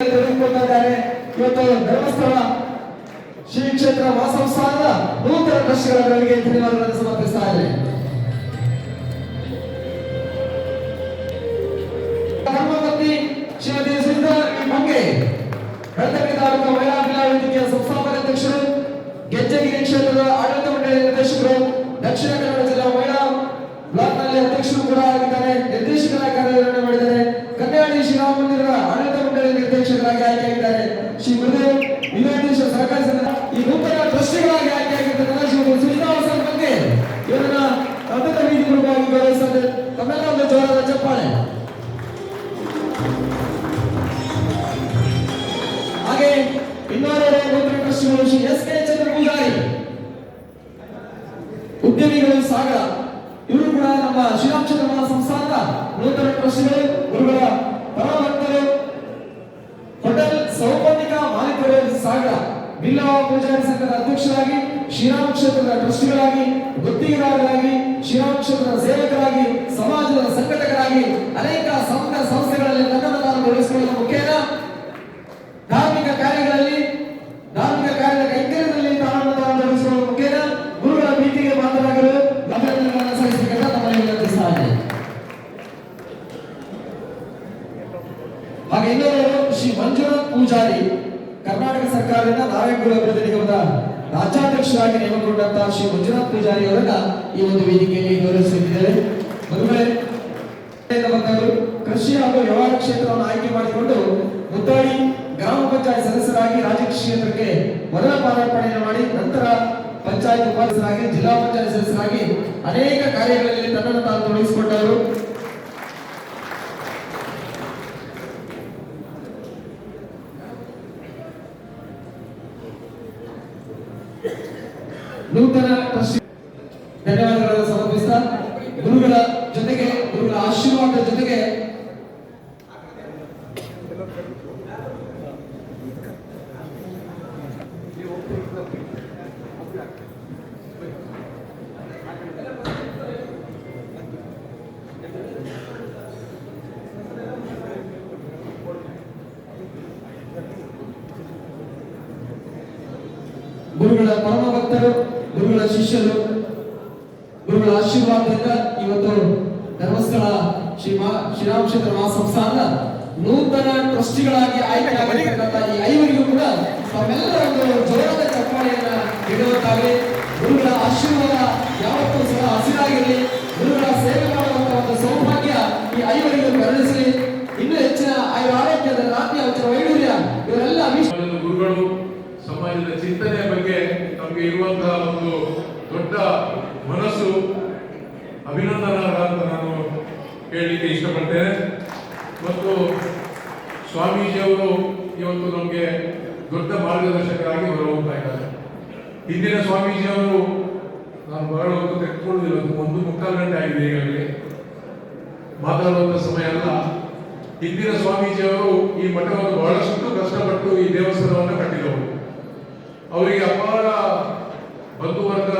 ಇವತ್ತು ಧರ್ಮಸ್ಥಳ ಶ್ರೀ ಕ್ಷೇತ್ರ ವಾಸಂಸ್ಥಾನದ ನೂತನ ಟ್ರಸ್ಟ್ಗಳಿಗೆ ಧನ್ಯವಾದಗಳನ್ನು ಸಮರ್ಪಿಸ್ತಾ ಇದೆ ಧರ್ಮಪತ್ನಿ ಶ್ರೀಮತಿ ವಿ. ಮಂಗೆ, ಬೆಳ್ತಂಗಡಿ ತಾಲೂಕು ಅಧ್ಯಕ್ಷರು, ಗೆಜ್ಜೆಗಿರಿ ಕ್ಷೇತ್ರದ ಆಡಳಿತ ನಿರ್ದೇಶಕರು, ದಕ್ಷಿಣ ಕನ್ನಡ ಜಿಲ್ಲಾ ಮಹಿಳಾ ಬ್ಲಾಕ್ನಲ್ಲಿ ಅಧ್ಯಕ್ಷರು ಕೂಡ ಆಗಿದ್ದಾರೆ ಶ್ರೀ ಎಸ್ ಕೆ ಚಂದ್ರ ಉದ್ಯಮಿಗಳು ಸಾಗರ, ಇವರು ಕೂಡ ನಮ್ಮ ಶ್ರೀರಾಮಚಂದ್ರ ಮಹಾ ಸಂಸ್ಥಾನದ ನೂತನ ಪ್ರಶ್ನೆಗಳು ಗುರುಗಳ ಪರಭಕ್ತರು ಹೋಟೆಲ್ ಸೌಪರ್ಣಿಕ ಮಾಲೀಕರು ಸಾಗರ, ಬಿಲ್ಲವ ಪೂಜಾರಿ ಸಂಘದ ಅಧ್ಯಕ್ಷರಾಗಿ, ಶ್ರೀರಾಮ ಕ್ಷೇತ್ರದ ಟ್ರಸ್ಟಿಗಳಾಗಿ, ಗುತ್ತಿಗೆದಾರರಾಗಿ, ಶ್ರೀರಾಮ ಕ್ಷೇತ್ರದ ಸೇವಕರಾಗಿ, ಸಮಾಜದ ಸಂಘಟಕರಾಗಿ ಅನೇಕ ಸಂಘ ಸಂಸ್ಥೆಗಳಲ್ಲಿ ತನ್ನನ್ನು ತಾನು ಮುಖ್ಯ ಹಾಗೆ ಇನ್ನೊಬ್ಬರು ಶ್ರೀ ಮಂಜುನಾಥ್ ಪೂಜಾರಿ ಕರ್ನಾಟಕ ಸರ್ಕಾರದಿಂದ ಅಭಿವೃದ್ಧಿ ನಿಗಮದ ರಾಜ್ಯಾಧ್ಯಕ್ಷರಾಗಿ ನೇಮಕಗೊಂಡಂತಹ ಶ್ರೀ ಮಂಜುನಾಥ್ ಪೂಜಾರಿ ಅವರನ್ನ ಈ ಒಂದು ವೇದಿಕೆಯಲ್ಲಿ ಬಂದವರು ಕೃಷಿ ಹಾಗೂ ವ್ಯವಹಾರ ಕ್ಷೇತ್ರವನ್ನು ಆಯ್ಕೆ ಮಾಡಿಕೊಂಡು ಮುದ್ದಾಡಿ ಗ್ರಾಮ ಪಂಚಾಯತ್ ಸದಸ್ಯರಾಗಿ ರಾಜ್ಯ ಕ್ಷೇತ್ರಕ್ಕೆ ಮೊದಲ ಪಾದಾರ್ಪಣೆಯನ್ನು ಮಾಡಿ ನಂತರ ಪಂಚಾಯತ್ ಉಪಾಧ್ಯಕ್ಷರಾಗಿ, ಜಿಲ್ಲಾ ಪಂಚಾಯತ್ ಸದಸ್ಯರಾಗಿ ಅನೇಕ ಕಾರ್ಯಗಳಲ್ಲಿ ತನ್ನನ್ನು ತಾನು ತೊಡಗಿಸಿಕೊಂಡವರು. ನೂತನ ಟ್ರಸ್ಟಿ ಧನ್ಯವಾದಗಳನ್ನು ಸಮರ್ಪಿಸ್ತಾ ಗುರುಗಳ ಜೊತೆಗೆ ಗುರುಗಳ ಆಶೀರ್ವಾದದ ಜೊತೆಗೆ ಗುರುಗಳ ಪರಮ ಭಕ್ತರು ಗುರುಗಳ ಶಿಷ್ಯರು, ಗುರುಗಳ ಆಶೀರ್ವಾದದಿಂದ ಇವತ್ತು ಧರ್ಮಸ್ಥಳ ಶ್ರೀ ಮಾ ಶ್ರೀರಾಮ ಕ್ಷೇತ್ರ ಮಹಾಸಂಸ್ಥಾನದ ನೂತನ ಟ್ರಸ್ಟಿಗಳಾಗಿ ಆಯ್ಕೆಯಾಗಿರ್ತಕ್ಕಂಥ ಈ ಐವರಿಗೂ ಕೂಡ ತಮ್ಮೆಲ್ಲರ ಒಂದು ಜೋರಾದ ಚಪ್ಪಾಳೆಯನ್ನ ನೀಡುವಂತಾಗಲಿ. ಗುರುಗಳ ಆಶೀರ್ವಾದ ಯಾವತ್ತೂ ಸಹ ಹಸಿರಾಗಿರಲಿ. ಗುರುಗಳ ಸೇವೆ ಮಾಡುವಂತ ಒಂದು ಸೌಭಾಗ್ಯ ಈ ಐವರಿಗೂ ಕರುಣಿಸಲಿ. ಇನ್ನೂ ಹೆಚ್ಚಿನ ಆಯುರ ಆರೋಗ್ಯದ ನಾಟ್ಯ ವಚನ ಸಮಾಜದ ಚಿಂತನೆಯ ಬಗ್ಗೆ ನಮಗೆ ಇರುವಂತಹ ಒಂದು ದೊಡ್ಡ ಮನಸ್ಸು ಅಭಿನಂದನಾರ್ಹ ಅಂತ ನಾನು ಹೇಳಲಿಕ್ಕೆ ಇಷ್ಟಪಡ್ತೇನೆ. ಮತ್ತು ಸ್ವಾಮೀಜಿಯವರು ಇವತ್ತು ನಮಗೆ ದೊಡ್ಡ ಮಾರ್ಗದರ್ಶಕರಾಗಿ ಹೊರಹೋಗ್ತಾ ಇದ್ದಾರೆ. ಹಿಂದಿನ ಸ್ವಾಮೀಜಿಯವರು ನಾನು ಬಹಳ ಹೊತ್ತು ತೆಗೆದುಕೊಳ್ಳುವುದಿಲ್ಲ ಒಂದು ಮುಕ್ಕಾಲು ಗಂಟೆ ಆಗಿದೆ ಈಗಾಗಲೇ ಮಾತಾಡುವಂಥ ಸಮಯ ಅಲ್ಲ. ಹಿಂದಿನ ಸ್ವಾಮೀಜಿಯವರು ಈ ಮಠವನ್ನು ಬಹಳಷ್ಟು ಕಷ್ಟಪಟ್ಟು ಈ ದೇವಸ್ಥಾನವನ್ನು ಅವರಿಗೆ ಅಪಾರ ಬಂಧುವರ್ಗ